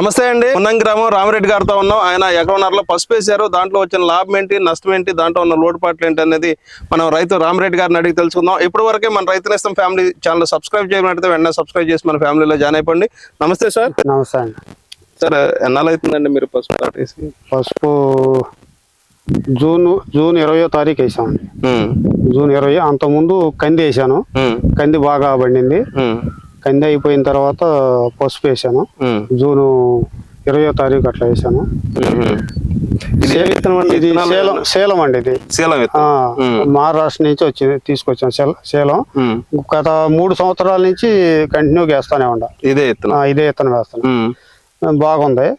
నమస్తే అండి. ఉన్నం గ్రామం రామరెడ్డి గారితో ఉన్నాం. ఆయన ఎకరన్నరలో పసుపు వేశారు. దాంట్లో వచ్చిన లాభం ఏంటి? నష్టం ఏంటి? దాంట్లో ఉన్న లోటుపాట్లు ఏంటి అనేది మనం రైతు రామరెడ్డి గారిని అడిగి తెలుసుకుందాం. ఇప్పటి వరకే మన రైతు నేస్తం ఫ్యామిలీ ఛానల్ సబ్స్క్రైబ్ చేయమంటే వెంటనే సబ్స్క్రైబ్ చేసి మన ఫ్యామిలీలో జాయిన్ అయిపోండి. నమస్తే సార్. నమస్తే అండి. సార్ ఎన్నాళ్ళు అవుతుందండి మీరు పసుపు పసుపు జూన్ జూన్ ఇరవయో తారీఖు వేసామండి. జూన్ ఇరవై అంతకుముందు కంది వేసాను. కంది బాగా పండింది. కంది అయిపోయిన తర్వాత పసుపు వేసాను. జూన్ ఇరవయో తారీఖు అట్లా వేసాను. ఇది సేలం సేలం అండి ఇది. మహారాష్ట్ర నుంచి వచ్చి తీసుకొచ్చాం సేల- గత మూడు సంవత్సరాల నుంచి కంటిన్యూగా వేస్తానే ఉండ. ఇదే ఆ, ఇదే విత్తనం వేస్తాను. బాగుంది.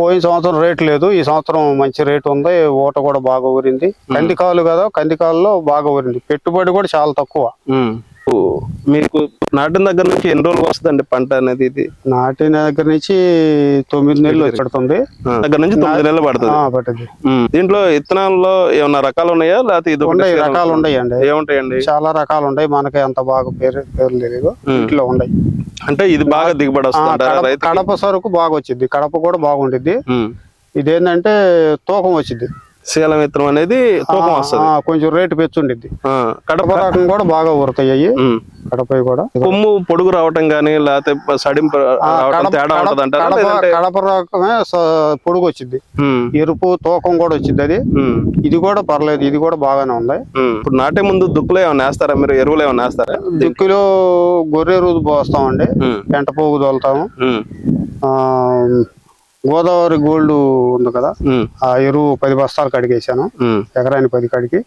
పోయిన సంవత్సరం రేట్ లేదు. ఈ సంవత్సరం మంచి రేట్ ఉంది. ఊట కూడా బాగా ఊరింది. కందికాలు కదా కందికాలలో బాగా ఊరింది. పెట్టుబడి కూడా చాలా తక్కువ. మీకు నాటిన దగ్గర నుంచి ఎన్ని రోజులు వస్తుందండి పంట అనేది ఇది? నాటిన దగ్గర నుంచి తొమ్మిది నెలలు ఆ, దగ్గర నుంచి తొమ్మిది నెలలు పడుతుంది. ఉమ్. దీంట్లో ఇత్తనాల్లో ఏమన్నా రకాలు ఉన్నాయా? లేకపోతే ఇది ఉన్నాయి? రకాలు ఉన్నాయండి. ఏముంటాయండి? చాలా రకాలు ఉన్నాయి. మనకి అంత బాగా పేరు పేరు తెలియదు ఇంట్లో ఉన్నాయి. అంటే ఇది బాగా దిగుబడి రైతు కడప సరుకు బాగా వచ్చింది. కడప కూడా బాగుండిద్ది. ఇదేంటంటే తూకం వచ్చింది. శీలం అనేది తూకం వస్తుంది. కొంచెం రేటు పెంచుండిద్ది కడప రకం కూడా బాగా ఊరుతాయి. కడప కూడా. కొమ్ము పొడుగు రావటం గానీ లేకపోతే సడింపు తేడా ఉంటది అంటారా కడప రకమే పొడుగు వచ్చింది ఎరుపు తూకం కూడా వచ్చింది అది. ఇది కూడా పర్లేదు ఇది కూడా బాగానే ఉంది. ఇప్పుడు నాటే ముందు దుక్కులు ఏమైనా వేస్తారా? మీరు ఎరువులు ఏమైనా వేస్తారా? దిక్కులో గొర్రె రోజు పోస్తామండి. పెంట పోగు తోలుతాము. గోదావరి గోల్డ్ ఉంది కదా ఆ ఎరువు పది బస్తాలు కడిగేసాను ఉమ్, ఎకరానికి పది కడిగి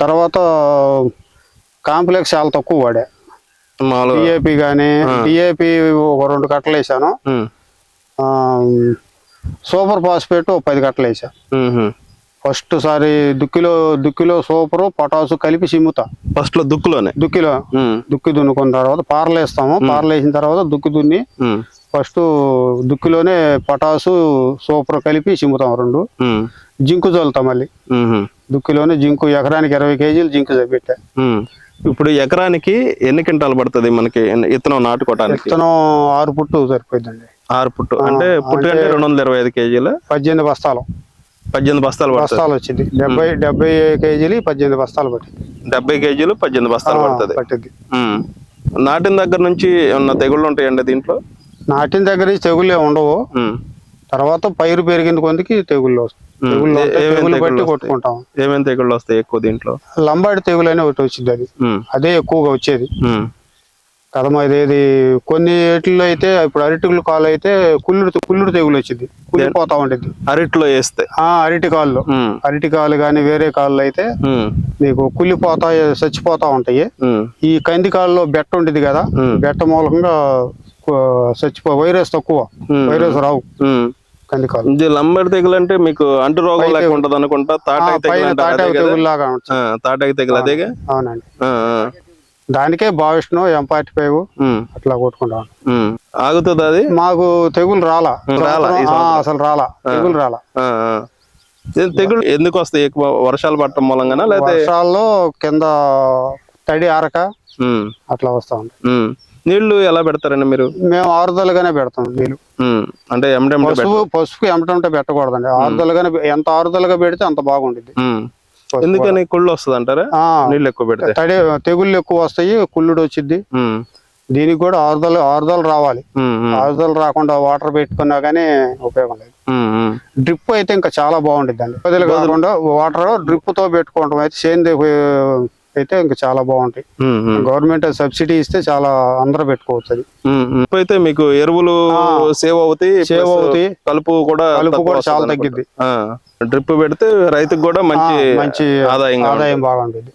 తర్వాత కాంప్లెక్స్ చాలా తక్కువ వాడా. డిఏపి కానీ డిఏపి ఒక రెండు కట్టలు వేసాను. సూపర్ ఫాస్ఫేట్ ఒక పది కట్టలు వేసా. ఉమ్, ఉమ్. ఫస్ట్ సారి దుక్కిలో దుక్కిలో సూపరు పొటాసు కలిపి సిమ్ముతా ఫస్ట్లో దుక్కులోనే? దుక్కిలో. దుక్కి దున్నుకున్న తర్వాత పారలు వేస్తాము. పారలు వేసిన తర్వాత దుక్కి దున్ని ఫస్ట్ దుక్కిలోనే పొటాసు సూపర్ కలిపి సిమ్ముతాం రెండు. జింకు చల్లుతాం మళ్ళీ. దుక్కిలోనే జింకు ఎకరానికి ఇరవై కేజీలు జింకు పెట్టా. ఇప్పుడు ఎకరానికి ఎన్ని క్వింటాలు పడుతుంది మనకి? ఇత్తనం నాటుకోవటానికి విత్తనం ఆరు పుట్టు సరిపోయిందండి ఆరు పుట్టు. అంటే పుట్టు అంటే రెండు వందల ఇరవై ఐదు కేజీలు? పద్దెనిమిది బస్తాలు. పద్దెనిమిది బస్తాలు బస్తాలు వచ్చింది. డెబ్బై డెబ్బై కేజీలు పద్దెనిమిది బస్తాలు పట్టింది. డెబ్బై కేజీలు పద్దెనిమిది బస్తాలు పడుతుంది. పట్టింది. నాటిన దగ్గర నుంచి ఏమన్నా తెగుళ్ళు ఉంటాయండి దీంట్లో? నాటిన దగ్గర తెగుళ్ళే ఉండవు. తర్వాత పైరు పెరిగిన కొందికి తెగుళ్ళు వస్తాయి. తెగుళ్ళు తెగుళ్ళు బట్టి? కొట్టుకుంటాం ఏమేమి తెగుళ్ళు వస్తాయి ఎక్కువ దీంట్లో లంబాడి తెగులు అనే ఒకటి వచ్చింది అది. అదే ఎక్కువగా వచ్చేది. కదమ ఇదేది కొన్ని ఏటిల్లో అయితే ఇప్పుడు అరటికులు కాలు అయితే కుళ్ళుడు కుళ్ళుడు తెగులు వచ్చింది కుళ్ళిపోతా ఉంటుంది అరటిలో వేస్తే ఆ అరటి కాళ్ళు. అరటి కాళ్ళు కానీ వేరే కాళ్ళు అయితే. నీకు కుళ్ళిపోతా చచ్చిపోతా ఉంటాయి. ఈ కంది కాళ్ళలో బెట్ట ఉండేది కదా. బెట్ట మూలకంగా కు- చచ్చిపో వైరస్ తక్కువ. వైరస్ రావు. ఉమ్. కంది కాళ్ళు ఇది లంబడి తెగులు అంటే మీకు అంటు రోగం లేక ఉంటది అనుకుంటా తాటకి తెగులు పైన అంటారు తాటే అదే కదా? తెగులు తాటకి అదేగా? అవునండి. దానికే భావిష్ణు ఎంపాటి ఫైవ్ ఉమ్. అట్లా కొట్టుకుంటాం. ఆగుతుంది అది? మాకు తెగులు రాలా. అసలు రాలా. తెగులు రాలా. తెగులు ఎందుకు వస్తాయి? ఎక్కువ వర్షాలు పడటం మూలంగానా? లేకపోతే వర్షాల్లో కింద తడి ఆరక. అట్లా వస్తా ఉంది. నీళ్ళు ఎలా పెడతారండి మీరు? మేము ఆరుదలుగానే పెడతాం నీళ్ళు. అంటే పసుపు పసుపు ఎంటంటే పెట్టకూడదండి. ఆరుదలుగానే ఎంత ఆరుదలుగా పెడితే అంత. పసుపు ఎందుకని కుళ్ళు వస్తుంది అంటారా ఆ, నీళ్ళు ఎక్కువ పెడితే. తడి తెగుళ్ళు ఎక్కువ వస్తాయి కుళ్ళుడు వచ్చిద్ది. ఉమ్. దీనికి కూడా ఆరుదలు ఆరుదలు రావాలి. ఆరుదలు రాకుండా వాటర్ పెట్టుకున్నా కానీ ఉపయోగం లేదు. డ్రిప్ అయితే ఇంకా చాలా బాగుంటుంది బదులు కాకుండా వాటర్ డ్రిప్తో పెట్టుకోవడం అయితే సేంద్రియ అయితే ఇంకా చాలా బాగుంటాయి. గవర్నమెంట్ సబ్సిడీ ఇస్తే చాలా అందరూ పెట్టుకోవచ్చు. అయితే మీకు ఎరువులు సేవ్ అవుతాయి సేవ్ అవుతాయి. కలుపు కూడా కలుపు కూడా చాలా. ఆ డ్రిప్ పెడితే రైతుకు కూడా మంచి మంచి ఆదాయంగా ఆదాయం బాగుంటుంది.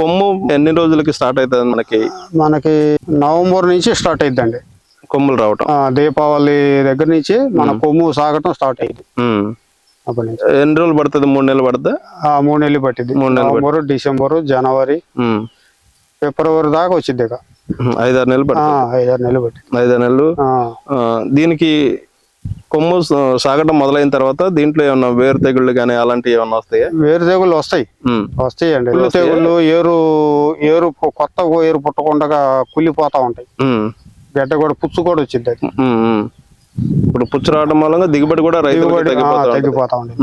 కొమ్ము ఎన్ని రోజులకి స్టార్ట్ అవుతుంది మనకి? మనకి నవంబర్ నుంచి స్టార్ట్ అయిద్దండి. కొమ్ములు రావటం. దీపావళి దగ్గర నుంచి మన కొమ్ము సాగటం స్టార్ట్ అయ్యింది ఉమ్. అప్పటి నుంచి. ఎన్ని రోజులు పడుతుంది? మూడు నెలలు పడుతుందా? ఆ, మూడు నెలలు పట్టింది. మూడు నెలలు డిసెంబర్ జనవరి. ఫిబ్రవరి దాకా వచ్చింది ఇక. ఐదారు నెలలు ఐదారు నెలలు పట్టింది. ఐదారు నెలలు. దీనికి కొమ్ము సాగటం మొదలైన తర్వాత దీంట్లో ఏమన్నా వేరు తెగుళ్ళు కానీ అలాంటివి ఏమన్నా వస్తాయా? వేరు తెగుళ్ళు వస్తాయి. వస్తాయండి. కుళ్ళు తెగుళ్ళు ఏరు ఏరు కొత్త ఏరు పుట్టకుండా కుళ్ళిపోతా ఉంటాయి. గడ్డ కూడా పుచ్చు కూడా వచ్చింది. ఇప్పుడు పుచ్చు రావడం మూలంగా దిగుబడి కూడా రైతులకు తగ్గిపోతా ఉంది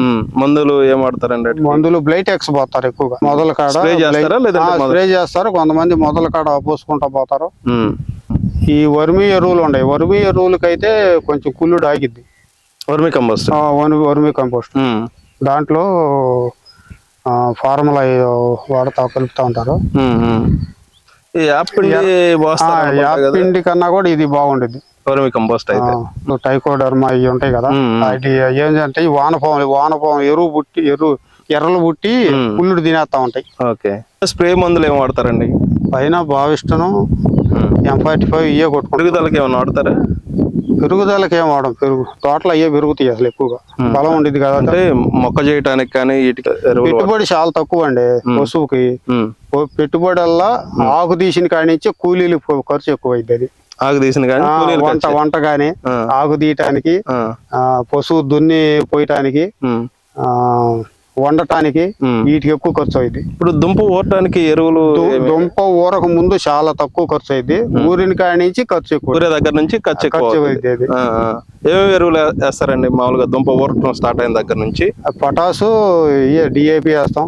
మందులు ఏం వాడతారండి? మందులు బ్లైట్ ఎక్స్ పోతారు ఎక్కువగా. మొదల కాడ స్ప్రే చేస్తారా కొంతమంది మొదల కాడ పోసుకుంటా పోతారు. ఈ వర్మి ఎరువులు ఉన్నాయి వర్మి ఎరువులకి అయితే కొంచెం కుళ్ళుడు ఆగిద్ది వర్మి కంపోస్ట్. Vermicompost. దాంట్లో ఫార్ములా వాడతా కలుపుతా ఉంటారు. పిండి కన్నా కూడా ఇది బాగుండేది కంపోస్ట్ అయితే. టైకోడర్మా ఇవి ఉంటాయి కదా. అది ఏంటంటే ఈ వానపాము వానపాము ఎరువు పుట్టి ఎరువు ఎర్రలు పుట్టి మ్మ్. పుల్లుడు తినేస్తా ఉంటాయి. ఓకే. స్ప్రే మందులు ఏం వాడతారండి? పైన భావిష్టను. ఎం ఫార్టీ ఫైవ్ ఇవే కొట్టుకుంటాం. పెరుగుదలకి ఏమైనా వాడతారా? పెరుగుదలకి ఏం వాడం? పెరుగు తోటలు అయ్యే పెరుగుతాయి అసలు ఎక్కువగా. బలం ఉండేది కదా అంటే మొక్క చేయటానికి కానీ పెట్టుబడి చాలా తక్కువ అండి పశువుకి. ఉమ్. ఓ పెట్టుబడి వల్ల ఆకు తీసిన కాడి నుంచి కూలీలు ఖర్చు ఎక్కువ అయింది అది. ఆకు తీసిన కానీ వంట. వంట ఆ, ఆకు తీయటానికి పశువు దున్ని పోయటానికి ఆ, వండటానికి. వీటికి ఎక్కువ ఖర్చు అయింది ఇప్పుడు దుంప ఊరటానికి ఎరువులు దుంప ఊరక ముందు చాలా తక్కువ ఖర్చు అయింది ఊరిన కాడి నుంచి ఖర్చు ఎక్కువ ఊరే దగ్గర నుంచి ఖర్చు ఎక్కువ ఖర్చు. అయింది. ఏమేమి ఎరువులు వేస్తారండి? మామూలుగా దుంప ఊరటం స్టార్ట్ అయిన దగ్గర నుంచి? పొటాసు డిఏపి వేస్తాం.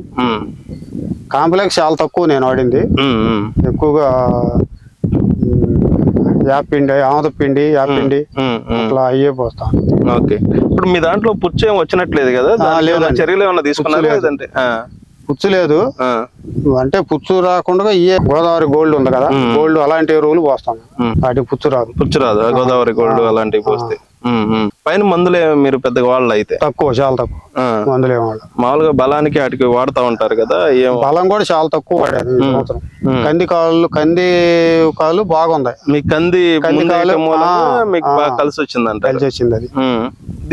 కాంప్లెక్స్ చాలా తక్కువ నేను వాడింది. ఎక్కువగా యాపిండి ఆముద పిండి యాపిండి. అట్లా అయ్యే పోస్తాం. ఓకే. ఇప్పుడు మీ దాంట్లో పుచ్చు వచ్చినట్లేదు కదా? చర్యలు ఏమైనా తీసుకున్నారా. లేదంటే? ఆ, పుచ్చు లేదు. అంటే పుచ్చు రాకుండా ఇయే గోదావరి గోల్డ్ ఉంది కదా గోల్డ్ అలాంటి ఎరువులు పోస్తాం. వాటికి పుచ్చు రాదు. పుచ్చు రాదు. గోదావరి గోల్డ్ అలాంటివి పోస్తే. పైన మందులే మీరు పెద్దగా వాళ్ళు అయితే తక్కువ చాలా తక్కువ. మందులు వాడడం మామూలుగా బలానికి వాటికి వాడుతా ఉంటారు కదా ఏం బలం కూడా చాలా తక్కువ ఈ ఉమ్. కంది కాళ్ళు కంది కాళ్ళు బాగుంది. మీ కంది కంది ఆ, మీకు కలిసి వచ్చిందంట కలిసి వచ్చింది అది.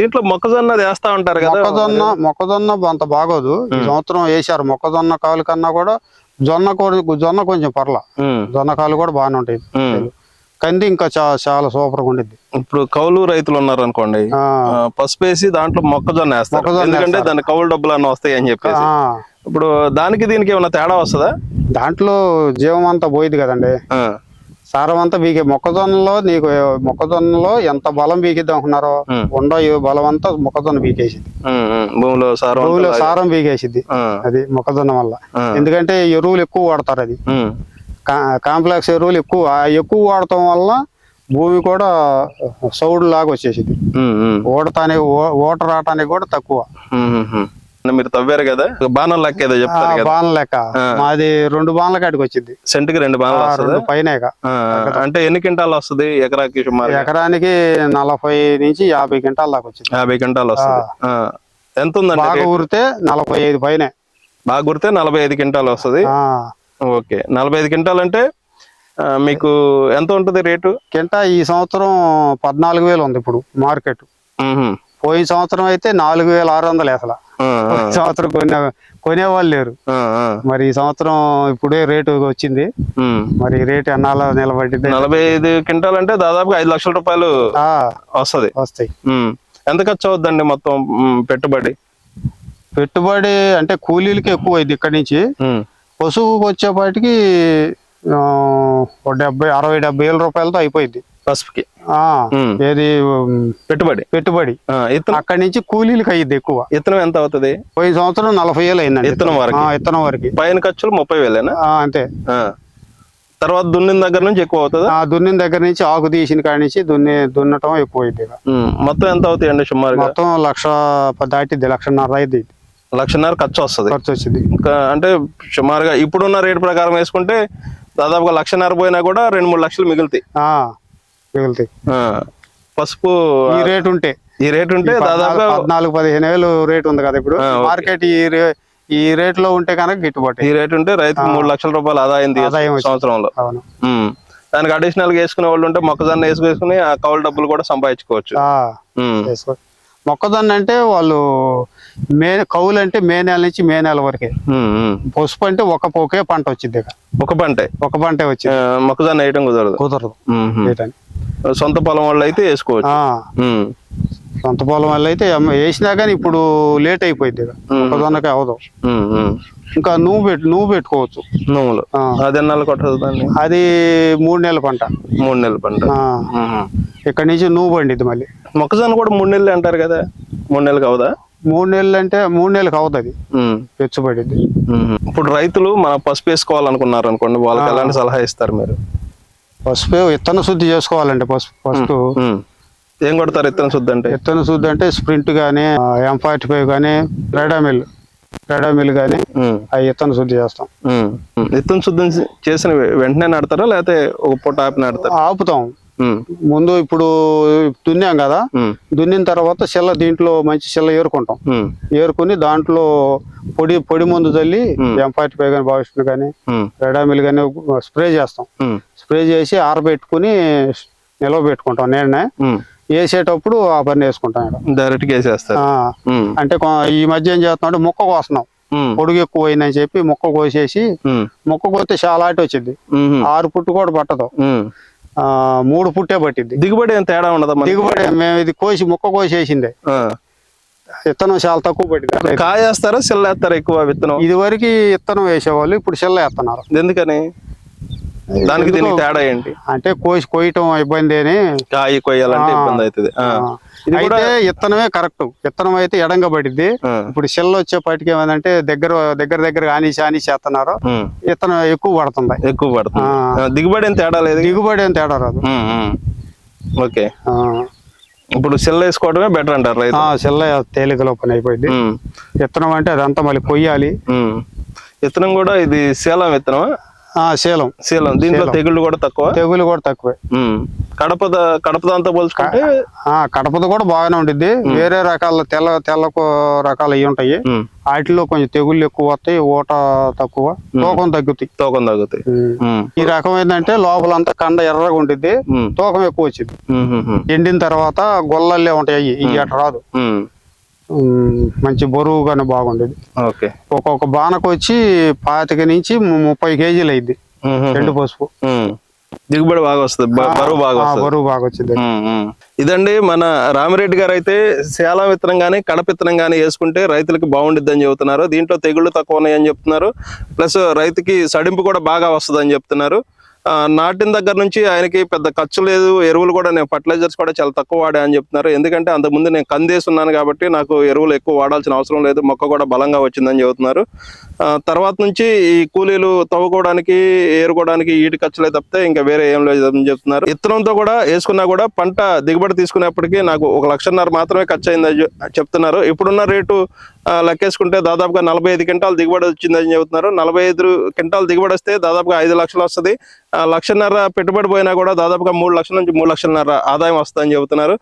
దీంట్లో మొక్కజొన్న వేస్తా ఉంటారు కదా. మొక్కజొన్న మొక్కజొన్న అంత బాగోదు. ఈ సంవత్సరం వేసారు మొక్కజొన్న కాలు కన్నా కూడా జొన్న కూడా జొన్న కొంచెం పర్ల. జొన్న కాలు కూడా బాగానే ఉంటాయి. కంది ఇంకా చాలా సూపర్గా ఉండిద్ది. ఇప్పుడు కౌలు రైతులు ఉన్నారు అనుకోండి. పసుపు వేసి దాంట్లో మొక్కజొన్న వేస్తారు. ఎందుకంటే. దాని కౌలు డబ్బులు అన్న వస్తాయి అని చెప్పేసి. ఆ, ఇప్పుడు దానికి దీనికి ఏమైనా తేడా వస్తుందా? దాంట్లో జీవం అంతా పోయింది కదండి. సారం అంతా బీకే మొక్కజొన్నలో నీకు మొక్కజొన్నలో ఎంత బలం బీకిద్దాం అనుకున్నారో. ఉండ బలం అంతా మొక్కజొన్న బీకేసింది ఉమ్. భూమిలో సారం భూమిలో సారం అది మొక్కజొన్న వల్ల. ఎందుకంటే ఎరువులు ఎక్కువ వాడతారు అది. కాంప్లెక్స్ ఎరువులు ఎక్కువ ఎక్కువ వాడటం వల్ల భూమి కూడా సౌడు లాగా వచ్చేసింది ఓడటానికి ఓట రావటానికి కూడా తక్కువ. మీరు తవ్వారు కదా? బాణం లెక్క ఏదో చెప్తారు కదా? బాణం లెక్క. మాది రెండు బాణల కాడికి వచ్చింది. సెంటుకి రెండు బాణాలు పైన అంటే ఎన్ని క్వింటాలు వస్తుంది ఎకరాకి సుమారు ఎకరానికి నలభై నుంచి యాభై క్వింటాల దాకా వచ్చింది. యాభై క్వింటాలు వస్తుంది. ఎంత ఉందండి బాగా ఊరితే నలభై ఐదు పైన. బాగా గుర్తే నలభై ఐదు క్వింటాలు వస్తుంది? ఓకే. నలభై ఐదు క్వింటాల్ అంటే మీకు ఎంత ఉంటుంది రేటు? కింటా ఈ సంవత్సరం పద్నాలుగు వేలు ఉంది ఇప్పుడు మార్కెట్. పోయిన సంవత్సరం అయితే నాలుగు వేల ఆరు వందలు అసలు సంవత్సరం కొనే కొనేవాళ్ళు లేరు. మరి ఈ సంవత్సరం ఇప్పుడే రేటు వచ్చింది. మరి రేటు ఎన్నాళ్ళ నిలబడింది నలభై ఐదు క్వింటాల్ అంటే దాదాపుగా ఐదు లక్షల రూపాయలు వస్తుంది వస్తాయి. ఎంత ఖర్చు అవుద్దండి మొత్తం పెట్టుబడి పెట్టుబడి అంటే కూలీలకి ఎక్కువ అయింది ఇక్కడి నుంచి. పశువుకి వచ్చేపాటికి డెబ్బై అరవై డెబ్బై వేల రూపాయలతో అయిపోయింది పసుపుకి. ఏది పెట్టుబడి. పెట్టుబడి. అక్కడి నుంచి కూలీలకి అయ్యింది ఎక్కువ. ఇత్తనం ఎంత అవుతుంది? పోయిన సంవత్సరం నలభై వేలు అయిందండి. ఇత్తనం వరకు? ఇత్తనం వరకు. పైన ఖర్చులు ముప్పై వేలేనా? అంతే. తర్వాత దున్నిన దగ్గర నుంచి ఎక్కువ అవుతుందా? ఆ దున్నిన దగ్గర నుంచి ఆకు తీసిన కాడి నుంచి దున్ని దున్నటం ఎక్కువ అయింది. మొత్తం ఎంత అవుతాయండి సుమారుగా? మొత్తం లక్ష దాటిద్ది లక్షన్నర అయింది లక్షన్నర ఖర్చు వస్తుంది. ఖర్చు వచ్చింది ఇంకా అంటే సుమారుగా ఇప్పుడున్న రేటు ప్రకారం వేసుకుంటే దాదాపుగా లక్షన్నర పోయినా కూడా రెండు మూడు లక్షలు మిగులుతాయి. ఆ, మిగులుతాయి పసుపు ఈ రేటు ఉంటే. ఈ రేటు ఉంటే ఈ దాదాపుగా పద్నాలుగు- పదిహేను వేలు రేటు ఉంది కదా ఇప్పుడు. మార్కెట్ ఈ ఈ రేట్లో ఉంటే కనుక గిట్టుబాటు. ఈ రేటు ఉంటే రైతుకు మూడు లక్షల రూపాయలు ఆదాయం. సంవత్సరంలో. దానికి అడిషనల్గా వేసుకునే వాళ్ళు ఉంటే మొక్కజొన్న వేసుకుని ఆ కౌలు డబ్బులు కూడా సంపాదించుకోవచ్చు. మొక్కజొన్న అంటే వాళ్ళు మే కౌలు అంటే మే నెల నుంచి మే నెల వరకే. పసుపు అంటే ఒక ఒకే పంట వచ్చింది ఒక పంటే? ఒక పంటే వచ్చింది. మొక్కజొన్న వేయటం కుదరదు. కుదరదు. సొంత పొలం వాళ్ళు అయితే వేసుకోవచ్చు. సొంత పొలం వల్ల అయితే వేసినా కానీ ఇప్పుడు లేట్ అయిపోయింది. మొక్కజొన్నకి అవదు. ఇంకా నువ్వు పెట్టు నువ్వు పెట్టుకోవచ్చు. నువ్వులు. అది ఎన్నాళ్ళు కొట్టదు అది మూడు నెలల పంట. మూడు నెలల పంట. ఇక్కడ నుంచి నువ్వు పండిద్ది మళ్ళీ. మొక్కజొన్న కూడా మూడు నెలలు అంటారు కదా? మూడు నెలలకు అవుదా? మూడు నెలలు అంటే మూడు నెలలకు అవుతుంది మ్మ్. ఇప్పుడు రైతులు మన పసుపు వేసుకోవాలనుకున్నారు అనుకోండి వాళ్ళకి ఎలాంటి సలహా ఇస్తారు మీరు? పసుపు విత్తన శుద్ధి చేసుకోవాలండి పసుపు ఫస్ట్ మ్మ్. ఏం కొడతారు ఇత్తనం శుద్ధి అంటే? విత్తన శుద్ధి అంటే స్ప్రింట్ కానీ ఎం ఫార్టీ ఫైవ్ కానీ రెడామిల్. రెడామిల్ కానీ. అవి విత్తన శుద్ధి చేస్తాం. మ్మ్. ఇత్తనం శుద్ధి చేసిన వెంటనే నాడతారా లేకపోతే ఒక పూట ఆపి నాడతారా ఆపుతాం. ముందు ఇప్పుడు దున్నాం కదా. దున్నిన తర్వాత చిల్ల దీంట్లో మంచి చిల్ల ఏరుకుంటాం. ఏరుకుని దాంట్లో పొడి పొడి మందు చల్లి ఎం ఫార్టీ ఫైవ్ కానీ భావిష్ణు కానీ. రెడామిల్ కానీ స్ప్రే చేస్తాం. స్ప్రే చేసి ఆరబెట్టుకుని నిల్వ పెట్టుకుంటాం నేనే. వేసేటప్పుడు ఆ పని వేసుకుంటాం డైరెక్ట్ వేసేస్తారు. అంటే ఈ మధ్య ఏం చేస్తున్నాం అంటే మొక్క కోస్తున్నాం. పొడుగు ఎక్కువ అయిందని చెప్పి మొక్క కోసేసి. మొక్క కోస్తే చాలా ఆటి వచ్చింది. ఆరు పుట్టు కూడా పట్టదు మూడు పుట్టే పట్టింది. దిగుబడి ఏం తేడా ఉండదా? దిగుబడి మేము ఇది కోసి మొక్క కోసేసిందే. విత్తనం చాలా తక్కువ పట్టింది. కాయ వేస్తారా సిల్ల వేస్తారా ఎక్కువ విత్తనం? ఇది వరకు విత్తనం వేసేవాళ్ళు ఇప్పుడు చిల్ల వేస్తున్నారు ఎందుకని? దానికి దీనికి తేడా ఏంటి? అంటే కోసి కోయటం ఇబ్బంది అని. కాయ కొయ్యాలంటే. ఇబ్బంది అవుతుంది. అయితే విత్తనమే కరెక్ట్. విత్తనం అయితే ఎడంగా పడిద్ది ఆ. ఇప్పుడు చెల్ల వచ్చేపాటికి ఏమందంటే దగ్గర దగ్గర దగ్గర ఆనిసి ఆనిసి చేస్తున్నారు ఉమ్. విత్తనం ఎక్కువ పడుతుంది. ఎక్కువ పడుతుంది. దిగుబడి ఏం తేడా లేదు దిగుబడి ఏం తేడా రాదు. ఓకే. ఇప్పుడు సెల్ వేసుకోవడమే బెటర్ అంటారు రైతు. చెల్ల తేలికలో పని అయిపోయింది. విత్తనం అంటే అదంతా మళ్ళీ కొయ్యాలి. విత్తనం కూడా ఇది శీలం విత్తనం ఆ శీలం శీలం దీంట్లో తెగుళ్ళు కూడా తక్కువ? తెగులు కూడా తక్కువే. కడప కడప దాంతో పోల్చుకుంటే? ఆ కడపది కూడా బాగానే ఉండిద్ది. వేరే రకాల తెల్ల తెల్ల రకాలు అవి ఉంటాయి. వాటిలో కొంచెం తెగుళ్ళు ఎక్కువ వస్తాయి ఊట తక్కువ. తూకం తగ్గుతాయి. తూకం తగ్గుతాయి. ఈ రకం ఏంటంటే లోపలంతా కండ ఎర్రగా ఉండిద్ది. ఉమ్, తూకం ఎక్కువ వచ్చింది. ఎండిన తర్వాత గొల్లల్లే ఉంటాయి ఈ అట రాదు. మంచి బరువుగానే బాగుండేది. ఓకే. ఒక్కొక్క బానకు వచ్చి పాతిక నుంచి ముప్పై కేజీలు అయింది. ఎండు పసుపు. దిగుబడి బాగా వస్తుంది బరువు బాగా వస్తుంది. బరువు బాగా వచ్చింది. ఇదండి మన రామిరెడ్డి గారు అయితే శాల విత్తనం కానీ కడప విత్తనం కానీ వేసుకుంటే రైతులకు బాగుండిద్ది అని చెబుతున్నారు. దీంట్లో తెగుళ్ళు తక్కువ ఉన్నాయని చెప్తున్నారు. ప్లస్ రైతుకి సడింపు కూడా బాగా వస్తుందని చెప్తున్నారు. ఆ, నాటిన దగ్గర నుంచి ఆయనకి పెద్ద ఖర్చు లేదు ఎరువులు కూడా నేను ఫర్టిలైజర్స్ కూడా చాలా తక్కువ వాడా అని చెప్తున్నారు. ఎందుకంటే అంతకుముందు నేను కందేసి ఉన్నాను కాబట్టి నాకు ఎరువులు ఎక్కువ వాడాల్సిన అవసరం లేదు మొక్క కూడా బలంగా వచ్చిందని చెబుతున్నారు. తర్వాత నుంచి ఈ కూలీలు తవ్వుకోవడానికి ఏరుకోవడానికి ఈటి ఖర్చులే తప్పితే ఇంకా వేరే ఏం లేదని చెప్తున్నారు. ఇత్తనంతో కూడా వేసుకున్నా కూడా పంట దిగుబడి తీసుకునేప్పటికీ నాకు ఒక లక్షన్నర మాత్రమే ఖర్చు అయిందని చెప్తున్నారు. ఇప్పుడున్న రేటు లెక్కేసుకుంటే దాదాపుగా నలభై ఐదు క్వింటాల్ దిగుబడి వచ్చిందని చెబుతున్నారు. నలభై ఐదు క్వింటాల్ దిగుబడి వస్తే దాదాపుగా ఐదు లక్షలు వస్తుంది. ఆ, లక్షన్నర పెట్టుబడి పోయినా కూడా దాదాపుగా మూడు లక్షల నుంచి మూడు లక్షలన్నర ఆదాయం వస్తుందని చెబుతున్నారు.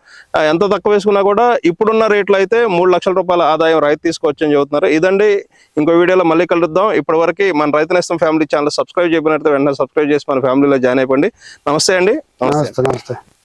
ఎంత తక్కువ వేసుకున్నా కూడా ఇప్పుడున్న రేట్లు అయితే మూడు లక్షల రూపాయల ఆదాయం రైతు తీసుకోవచ్చని చెబుతున్నారు. ఇదండి ఇంకో వీడియోలో మళ్ళీ కలుద్దాం. ఇప్పటి వరకు మన రైతు నేస్తం ఫ్యామిలీ ఛానల్ సబ్స్క్రైబ్ చేయబడినట్టు వెంటనే సబ్స్క్రైబ్ చేసి మన ఫ్యామిలీలో జాయిన్ అయిపోండి. నమస్తే అండి. నమస్తే నమస్తే.